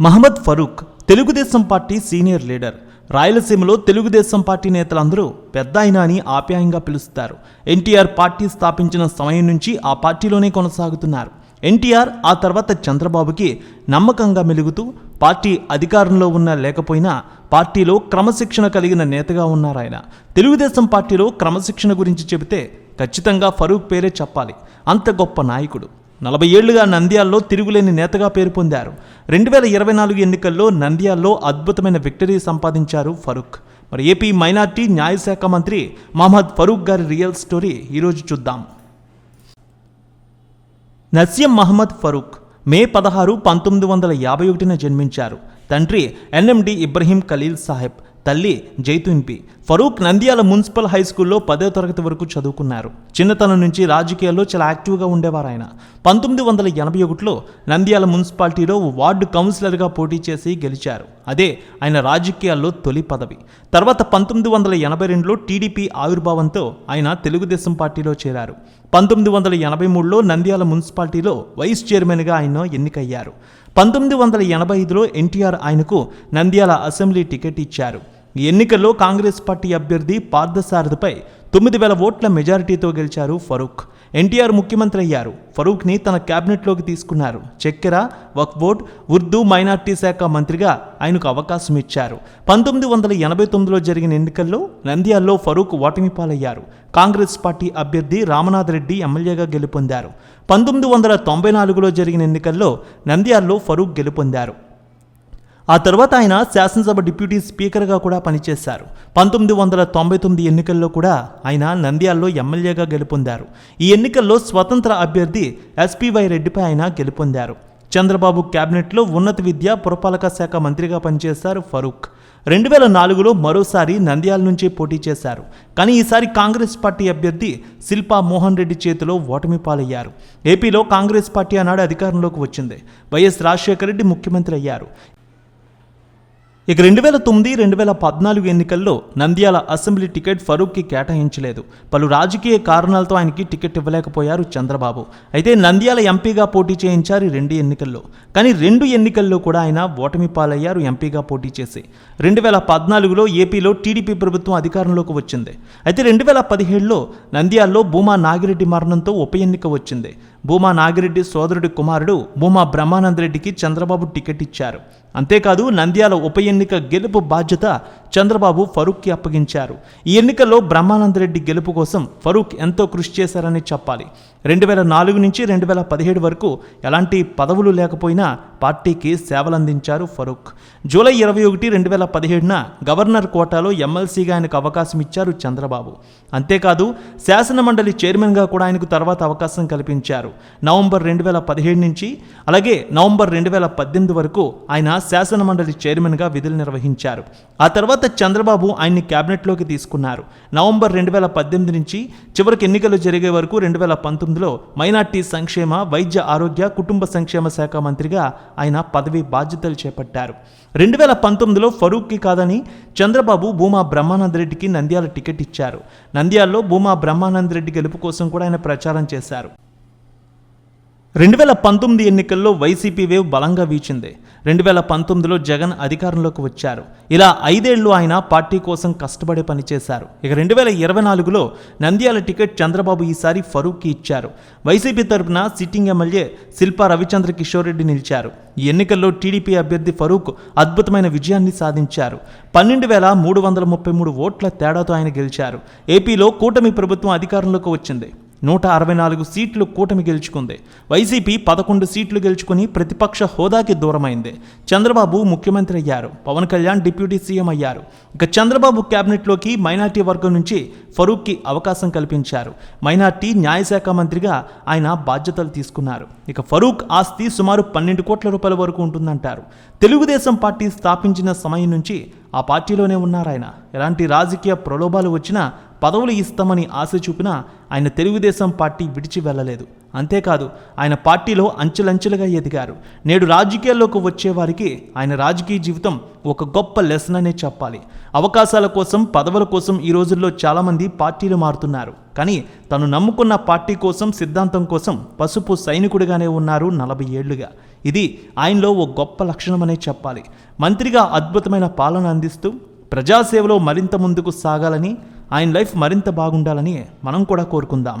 Mohammed Farooq Telugu Desam party senior leader. రాయలసీమలో Telugu Desam party నేతలందరూ పెద్ద ఆయన అని ఆప్యాయంగా పిలుస్తారు. ఎన్టీఆర్ పార్టీ స్థాపించిన సమయం నుంచి ఆ పార్టీలోనే కొనసాగుతున్నారు. ఎన్టీఆర్ ఆ తర్వాత చంద్రబాబుకి నమ్మకంగా మెలుగుతూ పార్టీ అధికారంలో ఉన్నా లేకపోయినా పార్టీలో క్రమశిక్షణ కలిగిన నేతగా ఉన్నారు ఆయన. తెలుగుదేశం పార్టీలో క్రమశిక్షణ గురించి చెబితే ఖచ్చితంగా ఫరూక్ పేరే చెప్పాలి. అంత గొప్ప నాయకుడు. నలభై ఏళ్ళుగా నంద్యాల్లో తిరుగులేని నేతగా పేరు పొందారు. రెండు వేల ఇరవై నాలుగు ఎన్నికల్లో నంద్యాల్లో అద్భుతమైన విక్టరీ సంపాదించారు ఫరూక్. మరి ఏపీ మైనార్టీ న్యాయశాఖ మంత్రి మహమ్మద్ ఫరూక్ గారి రియల్ స్టోరీ ఈరోజు చూద్దాం. నసీం మహమ్మద్ ఫరూక్ మే పదహారు పంతొమ్మిది వందల యాభై ఒకటిన జన్మించారు. తండ్రి ఎన్ఎండి ఇబ్రహీం ఖలీల్ సాహెబ్ తల్లి జైతున్పి ఫరూక్ నంద్యాల మున్సిపల్ హై స్కూల్లో పదో తరగతి వరకు చదువుకున్నారు. చిన్నతనం నుంచి రాజకీయాల్లో చాలా యాక్టివ్గా ఉండేవారు ఆయన పంతొమ్మిది వందల ఎనభై ఒకటిలో నంద్యాల మున్సిపాలిటీలో వార్డు కౌన్సిలర్గా పోటీ చేసి గెలిచారు. అదే ఆయన రాజకీయాల్లో తొలి పదవి. తర్వాత పంతొమ్మిది వందల ఎనభై రెండులో టీడీపీ ఆవిర్భావంతో ఆయన తెలుగుదేశం పార్టీలో చేరారు. పంతొమ్మిది వందల ఎనభై మూడులో నంద్యాల మున్సిపాలిటీలో వైస్ చైర్మన్గా ఆయన ఎన్నికయ్యారు. పంతొమ్మిది వందల ఎనభై ఐదులో ఎన్టీఆర్ ఆయనకు నంద్యాల అసెంబ్లీ టికెట్ ఇచ్చారు. ఈ ఎన్నికల్లో కాంగ్రెస్ పార్టీ అభ్యర్థి పార్థసారథిపై తొమ్మిది వేల ఓట్ల మెజారిటీతో గెలిచారు ఫరూక్. ఎన్టీఆర్ ముఖ్యమంత్రి అయ్యారు. ఫరూక్ని తన క్యాబినెట్లోకి తీసుకున్నారు. చక్కెర వక్బోర్డ్ ఉర్దూ మైనార్టీ శాఖ మంత్రిగా ఆయనకు అవకాశం ఇచ్చారు. పంతొమ్మిది వందల ఎనభై తొమ్మిదిలో జరిగిన ఎన్నికల్లో నంద్యాల్లో ఫరూక్ ఓటమి పాలయ్యారు. కాంగ్రెస్ పార్టీ అభ్యర్థి రామనాథ్ రెడ్డి ఎమ్మెల్యేగా గెలుపొందారు. పంతొమ్మిది వందల తొంభై నాలుగులో జరిగిన ఎన్నికల్లో నంద్యాల్లో ఫరూక్ గెలుపొందారు. ఆ తర్వాత ఆయన శాసనసభ డిప్యూటీ స్పీకర్గా కూడా పనిచేశారు. పంతొమ్మిది వందల తొంభై తొమ్మిది ఎన్నికల్లో కూడా ఆయన నంద్యాల్లో ఎమ్మెల్యేగా గెలుపొందారు. ఈ ఎన్నికల్లో స్వతంత్ర అభ్యర్థి ఎస్పీవై రెడ్డిపై ఆయన గెలుపొందారు. చంద్రబాబు క్యాబినెట్లో ఉన్నత విద్య పురపాలక శాఖ మంత్రిగా పనిచేశారు ఫరూక్. రెండు వేల నాలుగులో మరోసారి నంద్యాల నుంచి పోటీ చేశారు. కానీ ఈసారి కాంగ్రెస్ పార్టీ అభ్యర్థి శిల్పా మోహన్ రెడ్డి చేతిలో ఓటమి పాలయ్యారు. ఏపీలో కాంగ్రెస్ పార్టీ ఆనాడు అధికారంలోకి వచ్చింది. వైఎస్ రాజశేఖర రెడ్డి ముఖ్యమంత్రి అయ్యారు. ఇక రెండు వేల తొమ్మిది రెండు వేల పద్నాలుగు ఎన్నికల్లో నంద్యాల అసెంబ్లీ టికెట్ ఫరూక్కి కేటాయించలేదు. పలు రాజకీయ కారణాలతో ఆయనకి టికెట్ ఇవ్వలేకపోయారు చంద్రబాబు. అయితే నంద్యాల ఎంపీగా పోటీ చేయించారు రెండు ఎన్నికల్లో. కానీ రెండు ఎన్నికల్లో కూడా ఆయన ఓటమి పాలయ్యారు ఎంపీగా పోటీ చేసి. రెండు వేల పద్నాలుగులో ఏపీలో టీడీపీ ప్రభుత్వం అధికారంలోకి వచ్చింది. అయితే రెండు వేల పదిహేడులో నంద్యాలలో భూమా నాగిరెడ్డి మరణంతో ఉప ఎన్నిక వచ్చింది. భూమా నాగిరెడ్డి సోదరుడి కుమారుడు భూమా బ్రహ్మానందరెడ్డికి చంద్రబాబు టికెట్ ఇచ్చారు. అంతేకాదు నంద్యాల ఉప ఎన్నిక గెలుపు బాధ్యత చంద్రబాబు ఫరూక్కి అప్పగించారు. ఈ ఎన్నికల్లో బ్రహ్మానంద రెడ్డి గెలుపు కోసం ఫరూక్ ఎంతో కృషి చేశారని చెప్పాలి. రెండు వేల నాలుగు నుంచి రెండు వేల పదిహేడు వరకు ఎలాంటి పదవులు లేకపోయినా పార్టీకి సేవలందించారు ఫరూక్. జూలై ఇరవై ఒకటి రెండు వేల పదిహేడున గవర్నర్ కోటాలో ఎమ్మెల్సీగా ఆయనకు అవకాశం ఇచ్చారు చంద్రబాబు. అంతేకాదు శాసనమండలి చైర్మన్గా కూడా ఆయనకు తర్వాత అవకాశం కల్పించారు. నవంబర్ రెండు వేల పదిహేడు నుంచి అలాగే నవంబర్ రెండు వేల పద్దెనిమిది వరకు ఆయన శాసనమండలి చైర్మన్గా విధులు నిర్వహించారు. ఆ తర్వాత చంద్రబాబు ఆయన్ని క్యాబినెట్లోకి తీసుకున్నారు. నవంబర్ రెండు వేల పద్దెనిమిది నుంచి చివరికి ఎన్నికలు జరిగే వరకు రెండు వేల పంతొమ్మిదిలో మైనార్టీ సంక్షేమ వైద్య ఆరోగ్య కుటుంబ సంక్షేమ శాఖ మంత్రిగా ఆయన పదవి బాధ్యతలు చేపట్టారు. రెండు వేల పంతొమ్మిదిలో ఫరూక్కి కాదని చంద్రబాబు భూమా బ్రహ్మానంద రెడ్డికి నంద్యాల టికెట్ ఇచ్చారు. నంద్యాలలో భూమా బ్రహ్మానంద రెడ్డి గెలుపు కోసం కూడా ఆయన ప్రచారం చేశారు. రెండు వేల పంతొమ్మిది ఎన్నికల్లో వైసీపీ వేవ్ బలంగా వీచింది. రెండు వేల పంతొమ్మిదిలో జగన్ అధికారంలోకి వచ్చారు. ఇలా ఐదేళ్ళు ఆయన పార్టీ కోసం కష్టపడే పనిచేశారు ఇక రెండు వేల ఇరవై నాలుగులో నంద్యాల టికెట్ చంద్రబాబు ఈసారి ఫరూక్కి ఇచ్చారు. వైసీపీ తరపున సిట్టింగ్ ఎమ్మెల్యే శిల్పా రవిచంద్ర కిషోర్ రెడ్డి నిలిచారు. ఈ ఎన్నికల్లో టీడీపీ అభ్యర్థి ఫరూక్ అద్భుతమైన విజయాన్ని సాధించారు. పన్నెండు వేల మూడు వందల ముప్పై మూడు ఓట్ల తేడాతో ఆయన గెలిచారు. ఏపీలో కూటమి ప్రభుత్వం అధికారంలోకి వచ్చింది. నూట అరవై నాలుగు సీట్లు కూటమి గెలుచుకుంది. వైసీపీ పదకొండు సీట్లు గెలుచుకుని ప్రతిపక్ష హోదాకి దూరమైంది. చంద్రబాబు ముఖ్యమంత్రి అయ్యారు. పవన్ కళ్యాణ్ డిప్యూటీ సీఎం అయ్యారు. ఇక చంద్రబాబు క్యాబినెట్లోకి మైనార్టీ వర్గం నుంచి ఫరూక్కి అవకాశం కల్పించారు. మైనార్టీ న్యాయశాఖ మంత్రిగా ఆయన బాధ్యతలు తీసుకున్నారు. ఇక ఫరూక్ ఆస్తి సుమారు పన్నెండు కోట్ల రూపాయల వరకు ఉంటుందంటారు. తెలుగుదేశం పార్టీ స్థాపించిన సమయం నుంచి ఆ పార్టీలోనే ఉన్నారాయన. ఎలాంటి రాజకీయ ప్రలోభాలు వచ్చినా పదవులు ఇస్తామని ఆశ చూపినా ఆయన తెలుగుదేశం పార్టీ విడిచి వెళ్ళలేదు. అంతేకాదు ఆయన పార్టీలో అంచెలంచెలుగా ఎదిగారు. నేడు రాజకీయాల్లోకి వచ్చేవారికి ఆయన రాజకీయ జీవితం ఒక గొప్ప లెసన్ అనే చెప్పాలి. అవకాశాల కోసం పదవుల కోసం ఈ రోజుల్లో చాలామంది పార్టీలు మారుతున్నారు. కానీ తను నమ్ముకున్న పార్టీ కోసం సిద్ధాంతం కోసం పసుపు సైనికుడిగానే ఉన్నారు నలభై ఏళ్ళుగా ఇది ఆయనలో ఓ గొప్ప లక్షణమనే చెప్పాలి. మంత్రిగా అద్భుతమైన పాలన అందిస్తూ ప్రజాసేవలో మరింత ముందుకు సాగాలని ఆయన లైఫ్ మరింత బాగుండాలని మనం కూడా కోరుకుందాం.